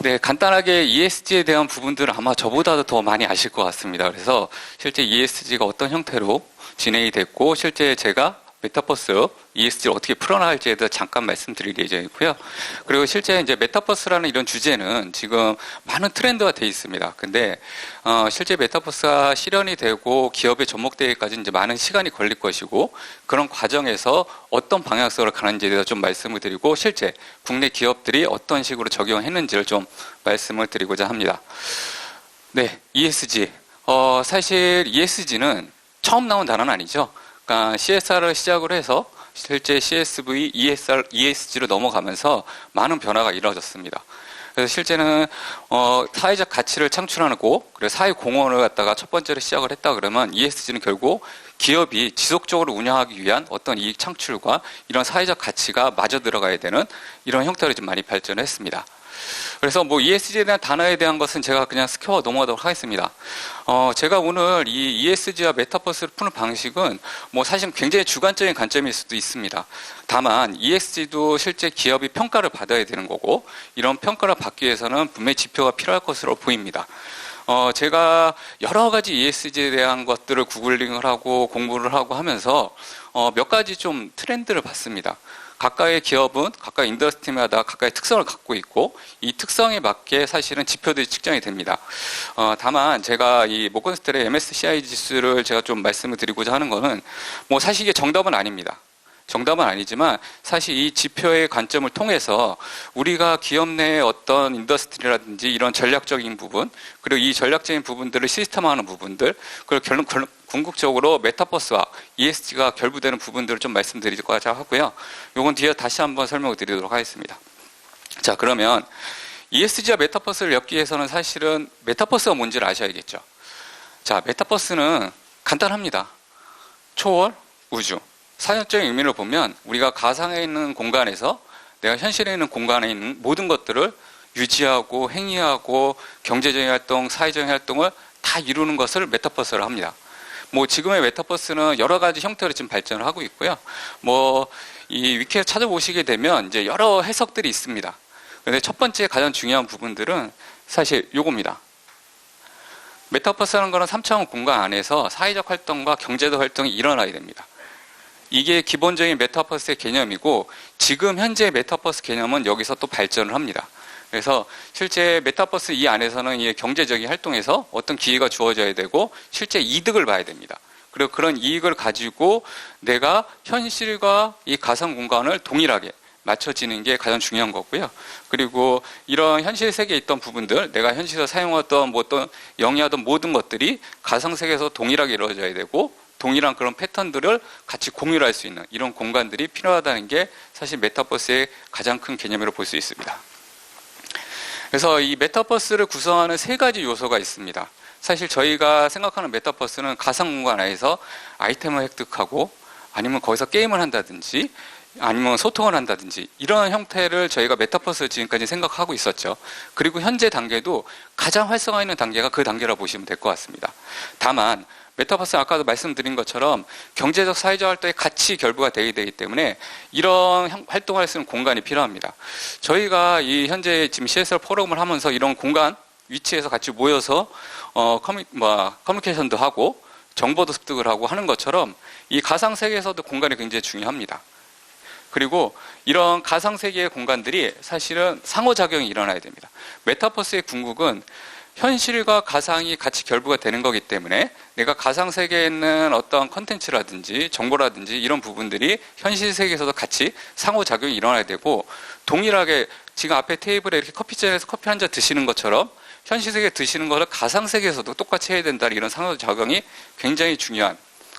네, 간단하게 ESG에 대한 부분들은 아마 저보다도 더 많이 아실 것 같습니다. 그래서 실제 ESG가 어떤 형태로 진행이 됐고 실제 제가 메타버스 ESG를 어떻게 풀어나갈지에 대해서 잠깐 말씀드릴 예정이고요. 그리고 실제 이제 메타버스라는 이런 주제는 지금 많은 트렌드가 돼 있습니다. 근데 어, 실제 메타버스가 실현이 되고 기업에 접목되기까지 이제 많은 시간이 걸릴 것이고 그런 과정에서 어떤 방향성으로 가는지에 대해서 좀 말씀을 드리고 실제 국내 기업들이 어떤 식으로 적용했는지를 좀 말씀을 드리고자 합니다. 네, ESG. 어, 사실 ESG는 처음 나온 단어는 아니죠. 그러니까 CSR을 시작으로 해서 실제 CSV, ESR, ESG로 넘어가면서 많은 변화가 이루어졌습니다. 그래서 실제는 어, 사회적 가치를 창출하고 그리고 사회 공헌을 갖다가 첫 번째로 시작을 했다 그러면 ESG는 결국 기업이 지속적으로 운영하기 위한 어떤 이익 창출과 이런 사회적 가치가 마저 들어가야 되는 이런 형태로 좀 많이 발전했습니다. 그래서 뭐 ESG에 대한 단어에 대한 것은 제가 그냥 스켜 넘어가도록 하겠습니다. 어, 제가 오늘 이 ESG와 메타버스를 푸는 방식은 뭐 사실 굉장히 주관적인 관점일 수도 있습니다. 다만 ESG도 실제 기업이 평가를 받아야 되는 거고 이런 평가를 받기 위해서는 분명히 지표가 필요할 것으로 보입니다. 어, 제가 여러 가지 ESG에 대한 것들을 구글링을 하고 공부를 하고 하면서 어, 몇 가지 좀 트렌드를 봤습니다. 각각의 기업은 각각 인더스트리마다 각각의 특성을 갖고 있고 이 특성에 맞게 사실은 지표들이 측정이 됩니다. 어, 다만 제가 이 모건스텔의 MSCI 지수를 제가 좀 말씀을 드리고자 하는 것은 뭐 사실 이게 정답은 아닙니다. 정답은 아니지만 사실 이 지표의 관점을 통해서 우리가 기업 내의 어떤 인더스트리라든지 이런 전략적인 부분 그리고 이 전략적인 부분들을 시스템화하는 부분들 그리고 결론, 궁극적으로 메타버스와 ESG가 결부되는 부분들을 좀 말씀드리고자 하고요. 요건 뒤에 다시 한번 설명을 드리도록 하겠습니다. 자 그러면 ESG와 메타버스를 엮기 위해서는 사실은 메타버스가 뭔지를 아셔야겠죠. 자 메타버스는 간단합니다. 초월 우주 사전적인 의미를 보면 우리가 가상에 있는 공간에서 내가 현실에 있는 공간에 있는 모든 것들을 유지하고 행위하고 경제적인 활동, 사회적인 활동을 다 이루는 것을 메타버스로 합니다. 뭐 지금의 메타버스는 여러 가지 형태로 지금 발전을 하고 있고요. 뭐 이 위키에 찾아보시게 되면 이제 여러 해석들이 있습니다. 그런데 첫 번째 가장 중요한 부분들은 사실 요겁니다. 메타버스라는 것은 3차원 공간 안에서 사회적 활동과 경제적 활동이 일어나야 됩니다. 이게 기본적인 메타버스의 개념이고 지금 현재 메타버스 개념은 여기서 또 발전을 합니다. 그래서 실제 메타버스 이 안에서는 이 경제적인 활동에서 어떤 기회가 주어져야 되고 실제 이득을 봐야 됩니다. 그리고 그런 이익을 가지고 내가 현실과 이 가상 공간을 동일하게 맞춰지는 게 가장 중요한 거고요. 그리고 이런 현실 세계에 있던 부분들, 내가 현실에서 사용했던 뭐 어떤 영위하던 모든 것들이 가상 세계에서 동일하게 이루어져야 되고 동일한 그런 패턴들을 같이 공유를 할수 있는 이런 공간들이 필요하다는 게 사실 메타버스의 가장 큰 개념으로 볼 수 있습니다. 그래서 이 메타버스를 구성하는 세 가지 요소가 있습니다. 사실 저희가 생각하는 메타버스는 가상 공간 안에서 아이템을 획득하고 아니면 거기서 게임을 한다든지 아니면 소통을 한다든지 이런 형태를 저희가 메타버스 지금까지 생각하고 있었죠. 그리고 현재 단계도 가장 활성화 있는 단계가 그 단계라 보시면 될 것 같습니다. 다만 메타버스 아까도 말씀드린 것처럼 경제적 사회적 활동에 같이 결부가 되게 되기 때문에 이런 활동을 할 수 있는 공간이 필요합니다. 저희가 이 현재 지금 CSR 포럼을 하면서 이런 공간 위치에서 같이 모여서 어 커뮤 뭐 커뮤니케이션도 하고 정보도 습득을 하고 하는 것처럼 이 가상 세계에서도 공간이 굉장히 중요합니다. 그리고 이런 가상 세계의 공간들이 사실은 상호작용이 일어나야 됩니다. 메타버스의 궁극은 현실과 가상이 같이 결부가 되는 거기 때문에 내가 가상 세계에 있는 어떤 컨텐츠라든지 정보라든지 이런 부분들이 현실 세계에서도 같이 상호작용이 일어나야 되고 동일하게 지금 앞에 테이블에 이렇게 커피잔에서 커피 한 잔 드시는 것처럼 현실 세계에 드시는 것을 가상 세계에서도 똑같이 해야 된다는 이런 상호작용이 굉장히 중요한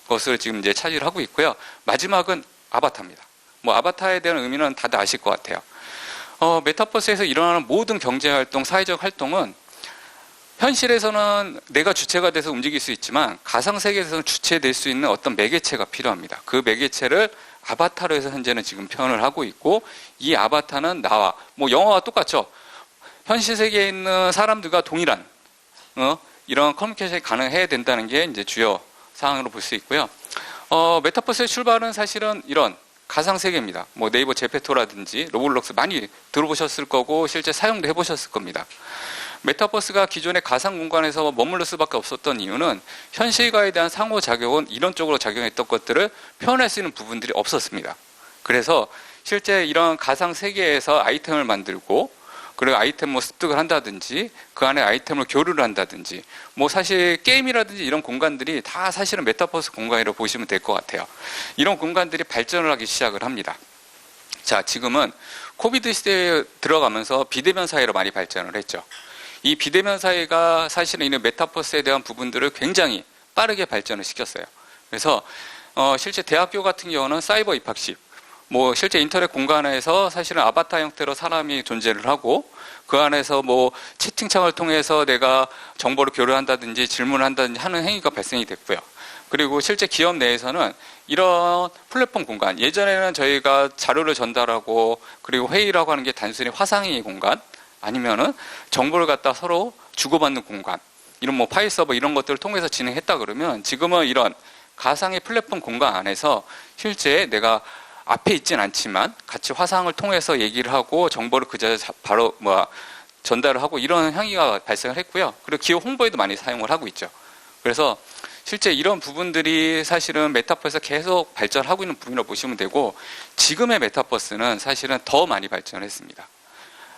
것을 지금 이제 차지를 하고 있고요. 마지막은 아바타입니다. 뭐 아바타에 대한 의미는 다들 아실 것 같아요. 어, 메타버스에서 일어나는 모든 경제 활동, 사회적 활동은 현실에서는 내가 주체가 돼서 움직일 수 있지만 가상 세계에서는 주체될 수 있는 어떤 매개체가 필요합니다. 그 매개체를 아바타로 해서 현재는 지금 표현을 하고 있고 이 아바타는 나와 뭐 영어와 똑같죠. 현실 세계에 있는 사람들과 동일한 어, 이런 커뮤니케이션이 가능해야 된다는 게 이제 주요 사항으로 볼 수 있고요. 어, 메타버스의 출발은 사실은 이런 가상 세계입니다. 뭐 네이버 제페토라든지 로블록스 많이 들어보셨을 거고 실제 사용도 해보셨을 겁니다. 메타버스가 기존의 가상 공간에서 머물러 수밖에 없었던 이유는 현실과에 대한 상호작용은 이런 쪽으로 작용했던 것들을 표현할 수 있는 부분들이 없었습니다. 그래서 실제 이런 가상 세계에서 아이템을 만들고 그리고 아이템 뭐 습득을 한다든지 그 안에 아이템을 교류를 한다든지 뭐 사실 게임이라든지 이런 공간들이 다 사실은 메타버스 공간이라고 보시면 될 것 같아요. 이런 공간들이 발전을 하기 시작을 합니다. 자, 지금은 코비드 시대에 들어가면서 비대면 사회로 많이 발전을 했죠. 이 비대면 사회가 사실은 이런 메타버스에 대한 부분들을 굉장히 빠르게 발전을 시켰어요. 그래서 어, 실제 대학교 같은 경우는 사이버 입학식, 뭐 실제 인터넷 공간에서 사실은 아바타 형태로 사람이 존재를 하고 그 안에서 뭐 채팅창을 통해서 내가 정보를 교류한다든지 질문을 한다든지 하는 행위가 발생이 됐고요. 그리고 실제 기업 내에서는 이런 플랫폼 공간 예전에는 저희가 자료를 전달하고 그리고 회의를 하고 하는 게 단순히 화상의 공간 아니면은 정보를 갖다 서로 주고받는 공간 이런 뭐 파일 서버 이런 것들을 통해서 진행했다 그러면 지금은 이런 가상의 플랫폼 공간 안에서 실제 내가 앞에 있진 않지만 같이 화상을 통해서 얘기를 하고 정보를 그 자리에 바로 뭐 전달을 하고 이런 향기가 발생을 했고요. 그리고 기업 홍보에도 많이 사용을 하고 있죠. 그래서 실제 이런 부분들이 사실은 메타버스에서 계속 발전하고 있는 부분이라고 보시면 되고 지금의 메타버스는 사실은 더 많이 발전했습니다.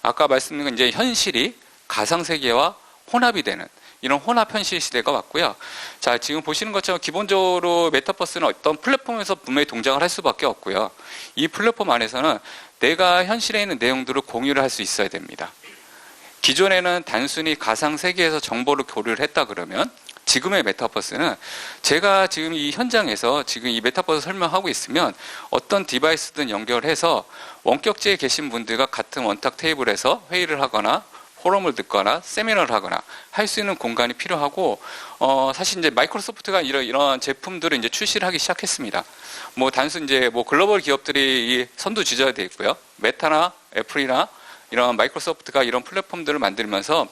아까 말씀드린 건 이제 현실이 가상 세계와 혼합이 되는 이런 혼합 현실 시대가 왔고요. 자, 지금 보시는 것처럼 기본적으로 메타버스는 어떤 플랫폼에서 분명히 동작을 할 수밖에 없고요. 이 플랫폼 안에서는 내가 현실에 있는 내용들을 공유를 할 수 있어야 됩니다. 기존에는 단순히 가상 세계에서 정보를 교류를 했다 그러면 지금의 메타버스는 제가 지금 이 현장에서 지금 이 메타버스 설명하고 있으면 어떤 디바이스든 연결해서 원격지에 계신 분들과 같은 원탁 테이블에서 회의를 하거나 포럼을 듣거나 세미나를 하거나 할 수 있는 공간이 필요하고 어 사실 이제 마이크로소프트가 이런 이런 제품들을 이제 출시를 하기 시작했습니다. 뭐 단순 이제 뭐 글로벌 기업들이 이 선두 주자가 돼 있고요. 메타나 애플이나 이런 마이크로소프트가 이런 플랫폼들을 만들면서